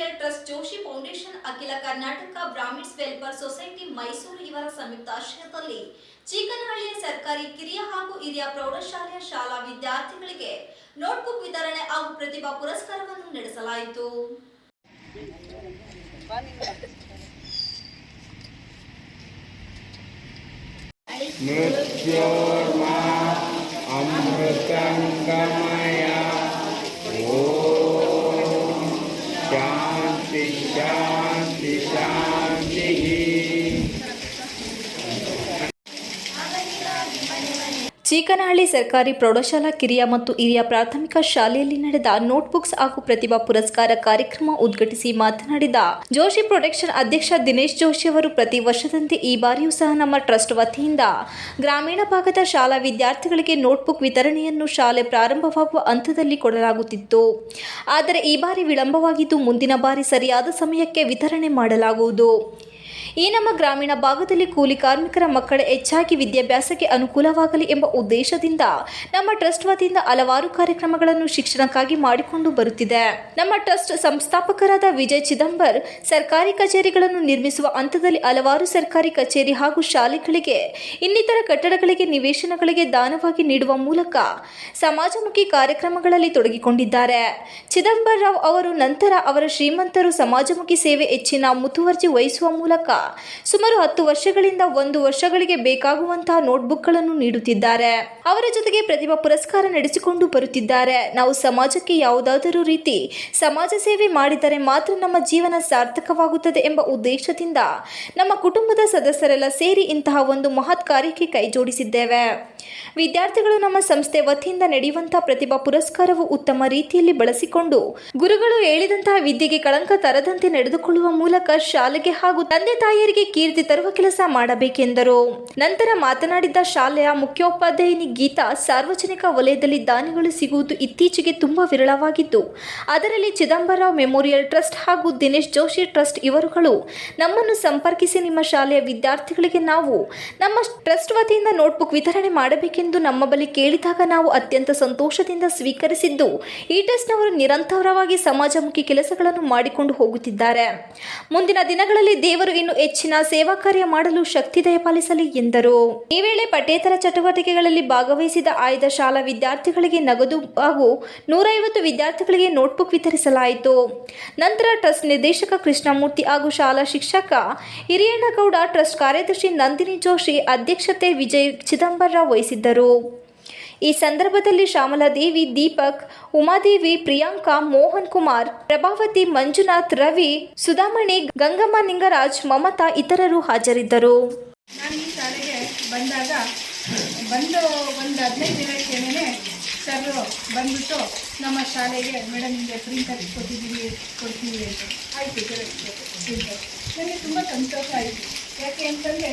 Welfare trust Joshi foundation, ಅಖಿಲ Karnataka Brahmins welfare society Mysuru ಇವರ ಸಂಯುಕ್ತ ಆಶ್ರಯದಲ್ಲಿ ಚಿಕ್ಕನಹಳ್ಳಿಯ ಸರ್ಕಾರಿ ಕಿರಿಯ ಹಾಗೂ ಹಿರಿಯ ಪ್ರೌಢಶಾಲೆಯ ಶಾಲಾ ವಿದ್ಯಾರ್ಥಿಗಳಿಗೆ ನೋಟ್ಬುಕ್ ವಿತರಣೆ ಹಾಗೂ ಪ್ರತಿಭಾ ಪುರಸ್ಕಾರವನ್ನು ನಡೆಸಲಾಯಿತು. ಚೀಕನಹಳ್ಳಿ ಸರ್ಕಾರಿ ಪ್ರೌಢಶಾಲಾ ಕಿರಿಯ ಮತ್ತು ಹಿರಿಯ ಪ್ರಾಥಮಿಕ ಶಾಲೆಯಲ್ಲಿ ನಡೆದ ನೋಟ್ಬುಕ್ಸ್ ಹಾಗೂ ಪ್ರತಿಭಾ ಪುರಸ್ಕಾರ ಕಾರ್ಯಕ್ರಮ ಉದ್ಘಾಟಿಸಿ ಮಾತನಾಡಿದ ಜೋಶಿ ಪ್ರೊಡಕ್ಷನ್ ಅಧ್ಯಕ್ಷ ದಿನೇಶ್ ಜೋಶಿ ಅವರು, ಪ್ರತಿ ವರ್ಷದಂತೆ ಈ ಬಾರಿಯೂ ಸಹ ನಮ್ಮ ಟ್ರಸ್ಟ್ ವತಿಯಿಂದ ಗ್ರಾಮೀಣ ಭಾಗದ ಶಾಲಾ ವಿದ್ಯಾರ್ಥಿಗಳಿಗೆ ನೋಟ್ಬುಕ್ ವಿತರಣೆಯನ್ನು ಶಾಲೆ ಪ್ರಾರಂಭವಾಗುವ ಹಂತದಲ್ಲಿ ಕೊಡಲಾಗುತ್ತಿತ್ತು. ಆದರೆ ಈ ಬಾರಿ ವಿಳಂಬವಾಗಿದ್ದು, ಮುಂದಿನ ಬಾರಿ ಸರಿಯಾದ ಸಮಯಕ್ಕೆ ವಿತರಣೆ ಮಾಡಲಾಗುವುದು. ಈ ನಮ್ಮ ಗ್ರಾಮೀಣ ಭಾಗದಲ್ಲಿ ಕೂಲಿ ಕಾರ್ಮಿಕರ ಮಕ್ಕಳ ಹೆಚ್ಚಾಗಿ ವಿದ್ಯಾಭ್ಯಾಸಕ್ಕೆ ಅನುಕೂಲವಾಗಲಿ ಎಂಬ ಉದ್ದೇಶದಿಂದ ನಮ್ಮ ಟ್ರಸ್ಟ್ ವತಿಯಿಂದ ಹಲವಾರು ಕಾರ್ಯಕ್ರಮಗಳನ್ನು ಶಿಕ್ಷಣಕ್ಕಾಗಿ ಮಾಡಿಕೊಂಡು ಬರುತ್ತಿದೆ. ನಮ್ಮ ಟ್ರಸ್ಟ್ ಸಂಸ್ಥಾಪಕರಾದ ವಿಜಯ್ ಚಿದಂಬರ್ ಸರ್ಕಾರಿ ಕಚೇರಿಗಳನ್ನು ನಿರ್ಮಿಸುವ ಹಂತದಲ್ಲಿ ಹಲವಾರು ಸರ್ಕಾರಿ ಕಚೇರಿ ಹಾಗೂ ಶಾಲೆಗಳಿಗೆ, ಇನ್ನಿತರ ಕಟ್ಟಡಗಳಿಗೆ ನಿವೇಶನಗಳಿಗೆ ದಾನವಾಗಿ ನೀಡುವ ಮೂಲಕ ಸಮಾಜಮುಖಿ ಕಾರ್ಯಕ್ರಮಗಳಲ್ಲಿ ತೊಡಗಿಕೊಂಡಿದ್ದಾರೆ. ಚಿದಂಬರ್ ರಾವ್ ಅವರು ನಂತರ ಅವರ ಶ್ರೀಮಂತರು ಸಮಾಜಮುಖಿ ಸೇವೆ ಹೆಚ್ಚಿನ ಮುತುವರ್ಜಿ ವಹಿಸುವ ಮೂಲಕ ಸುಮಾರು ಹತ್ತು ವರ್ಷಗಳಿಂದ ಒಂದು ವರ್ಷಗಳಿಗೆ ಬೇಕಾಗುವಂತಹ ನೋಟ್ಬುಕ್ಗಳನ್ನು ನೀಡುತ್ತಿದ್ದಾರೆ. ಅವರ ಜೊತೆಗೆ ಪ್ರತಿಭಾ ಪುರಸ್ಕಾರ ನಡೆಸಿಕೊಂಡು ಬರುತ್ತಿದ್ದಾರೆ. ನಾವು ಸಮಾಜಕ್ಕೆ ಯಾವುದಾದರೂ ರೀತಿ ಸಮಾಜ ಸೇವೆ ಮಾಡಿದರೆ ಮಾತ್ರ ನಮ್ಮ ಜೀವನ ಸಾರ್ಥಕವಾಗುತ್ತದೆ ಎಂಬ ಉದ್ದೇಶದಿಂದ ನಮ್ಮ ಕುಟುಂಬದ ಸದಸ್ಯರೆಲ್ಲ ಸೇರಿ ಇಂತಹ ಒಂದು ಮಹತ್ ಕಾರ್ಯಕ್ಕೆ ಕೈ ಜೋಡಿಸಿದ್ದೇವೆ ವಿದ್ಯಾರ್ಥಿಗಳು ನಮ್ಮ ಸಂಸ್ಥೆ ವತಿಯಿಂದ ನಡೆಯುವಂತಹ ಪ್ರತಿಭಾ ಪುರಸ್ಕಾರವು ಉತ್ತಮ ರೀತಿಯಲ್ಲಿ ಬಳಸಿಕೊಂಡು ಗುರುಗಳು ಹೇಳಿದಂತಹ ವಿದ್ಯೆಗೆ ಕಳಂಕ ತರದಂತೆ ನಡೆದುಕೊಳ್ಳುವ ಮೂಲಕ ಶಾಲೆಗೆ ಹಾಗೂ ತಂದೆ ತಾಯಿಯರಿಗೆ ಕೀರ್ತಿ ತರುವ ಕೆಲಸ ಮಾಡಬೇಕೆಂದರು. ನಂತರ ಮಾತನಾಡಿದ ಶಾಲೆಯ ಮುಖ್ಯೋಪಾಧ್ಯಾಯಿನಿ ಗೀತಾ, ಸಾರ್ವಜನಿಕ ವಲಯದಲ್ಲಿ ದಾನಿಗಳು ಸಿಗುವುದು ಇತ್ತೀಚೆಗೆ ತುಂಬಾ ವಿರಳವಾಗಿದ್ದು, ಅದರಲ್ಲಿ ಚಿದಂಬರರಾವ್ ಮೆಮೋರಿಯಲ್ ಟ್ರಸ್ಟ್ ಹಾಗೂ ದಿನೇಶ್ ಜೋಶಿ ಟ್ರಸ್ಟ್ ಇವರುಗಳು ನಮ್ಮನ್ನು ಸಂಪರ್ಕಿಸಿ ನಿಮ್ಮ ಶಾಲೆಯ ವಿದ್ಯಾರ್ಥಿಗಳಿಗೆ ನಾವು ನಮ್ಮ ಟ್ರಸ್ಟ್ ವತಿಯಿಂದ ನೋಟ್ಬುಕ್ ವಿತರಣೆ ಮಾಡಬೇಕೆಂದು ನಮ್ಮ ಬಳಿ ಕೇಳಿದಾಗ ನಾವು ಅತ್ಯಂತ ಸಂತೋಷದಿಂದ ಸ್ವೀಕರಿಸಿದ್ದು, ಈ ಟ್ರಸ್ಟ್ನವರು ನಿರಂತರವಾಗಿ ಸಮಾಜಮುಖಿ ಕೆಲಸಗಳನ್ನು ಮಾಡಿಕೊಂಡು ಹೋಗುತ್ತಿದ್ದಾರೆ. ಮುಂದಿನ ದಿನಗಳಲ್ಲಿ ದೇವರು ಇನ್ನು ಹೆಚ್ಚಿನ ಸೇವಾ ಕಾರ್ಯ ಮಾಡಲು ಶಕ್ತಿ ದಯಪಾಲಿಸಲಿ ಎಂದರು. ಈ ವೇಳೆ ಪಠ್ಯೇತರ ಚಟುವಟಿಕೆಗಳಲ್ಲಿ ಭಾಗವಹಿಸಿದ ಆಯ್ದ ಶಾಲಾ ವಿದ್ಯಾರ್ಥಿಗಳಿಗೆ ನಗದು ಹಾಗೂ ನೂರೈವತ್ತು ವಿದ್ಯಾರ್ಥಿಗಳಿಗೆ ನೋಟ್ಬುಕ್ ವಿತರಿಸಲಾಯಿತು. ನಂತರ ಟ್ರಸ್ಟ್ ನಿರ್ದೇಶಕ ಕೃಷ್ಣಮೂರ್ತಿ ಹಾಗೂ ಶಾಲಾ ಶಿಕ್ಷಕ ಹಿರಿಯಣ್ಣಗೌಡ, ಟ್ರಸ್ಟ್ ಕಾರ್ಯದರ್ಶಿ ನಂದಿನಿ ಜೋಶಿ ಅಧ್ಯಕ್ಷತೆ ವಿಜಯ್ ಚಿದಂಬರ ವಹಿಸಿದ್ದರು. ಈ ಸಂದರ್ಭದಲ್ಲಿ ಶ್ಯಾಮಲಾದೇವಿ, ದೀಪಕ್, ಉಮಾದೇವಿ, ಪ್ರಿಯಾಂಕಾ, ಮೋಹನ್ ಕುಮಾರ್, ಪ್ರಭಾವತಿ, ಮಂಜುನಾಥ್, ರವಿ, ಸುಧಾಮಣಿ, ಗಂಗಮ್ಮ ನಿಂಗರಾಜ್, ಮಮತಾ ಇತರರು ಹಾಜರಿದ್ದರು. ನಾನು ಈ ಶಾಲೆಗೆ ಬಂದಾಗ ಬಂದು ಒಂದು ಹದಿನೈದು ದಿನಕ್ಕೇನೆ ಸರ್ ಬಂದ್ಬಿಟ್ಟು ನಮ್ಮ ಶಾಲೆಗೆ ಮೇಡಮ್ ನಿಮಗೆ ಪ್ರಿಂಟರ್ ಕೊಟ್ಟಿದ್ದೀವಿ ಕೊಡ್ತೀವಿ ಅಂತ. ಆಯಿತು ಸರ್ ನನಗೆ ತುಂಬ ಸಂತೋಷ ಆಯಿತು. ಯಾಕೆ ಅಂತಂದರೆ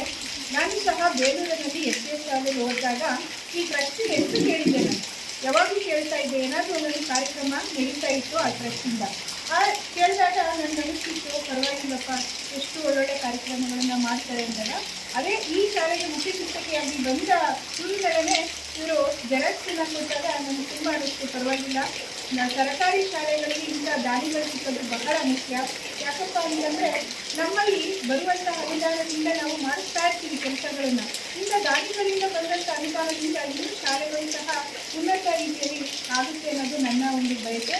ನಾನು ಸಹ ಬೇಲೂರಿನಲ್ಲಿ ಎಸ್ ಎಸ್ ಶಾಲೆಗೆ ಹೋದಾಗ ಈ ಟ್ರಸ್ಟ್ ಹೆಸರು ಕೇಳಿದ್ದೆ ನಾನು ಯಾವಾಗಲೂ ಕೇಳ್ತಾ ಇದ್ದೆ, ಏನಾದರೂ ಒಂದೊಂದು ಕಾರ್ಯಕ್ರಮ ನಡೀತಾ ಇತ್ತು ಆ ಟ್ರಸ್ಟಿಂದ ಆ ಕೇಳಿದಾಗ ನನ್ನ ಅನಿಸ್ತಿತ್ತು ಪರವಾಗಿಲ್ಲಪ್ಪ, ಎಷ್ಟು ಒಳ್ಳೊಳ್ಳೆ ಕಾರ್ಯಕ್ರಮಗಳನ್ನು ಮಾಡ್ತಾರೆ ಅಂದಾಗ. ಅದೇ ಈ ಶಾಲೆಗೆ ಮುಖ್ಯ ಶಿಕ್ಷಕಿಯಾಗಿ ಬಂದ ಶುರುಗಳೇ ಇವರು ಜೆರಾಕ್ಸನ್ನ ಕೊಟ್ಟಾಗ ನನಗೆ ತುಂಬ ಅಷ್ಟು ಪರವಾಗಿಲ್ಲ ಸರ್ಕಾರಿ ಶಾಲೆಗಳಲ್ಲಿ ಇಂಥ ದಾನಿಗಳು ಸಿಕ್ಕೋದು ಬಹಳ ಮುಖ್ಯ. ಯಾಕಪ್ಪ ಅಂತಂದರೆ ನಮ್ಮಲ್ಲಿ ಬರುವಂಥ ಅನುದಾನದಿಂದ ನಾವು ಮಾಡಿಸ್ತಾ ಇರ್ತೀವಿ ಕೆಲಸಗಳನ್ನು. ಇಂಥ ದಾನಿಗಳಿಂದ ಬಂದಂಥ ಅನುದಾನದಿಂದ ಇನ್ನೂ ಶಾಲೆಗಳು ಸಹ ಉನ್ನತ ರೀತಿಯಲ್ಲಿ ಆಗುತ್ತೆ ಅನ್ನೋದು ನನ್ನ ಒಂದು ಬಯಕೆ.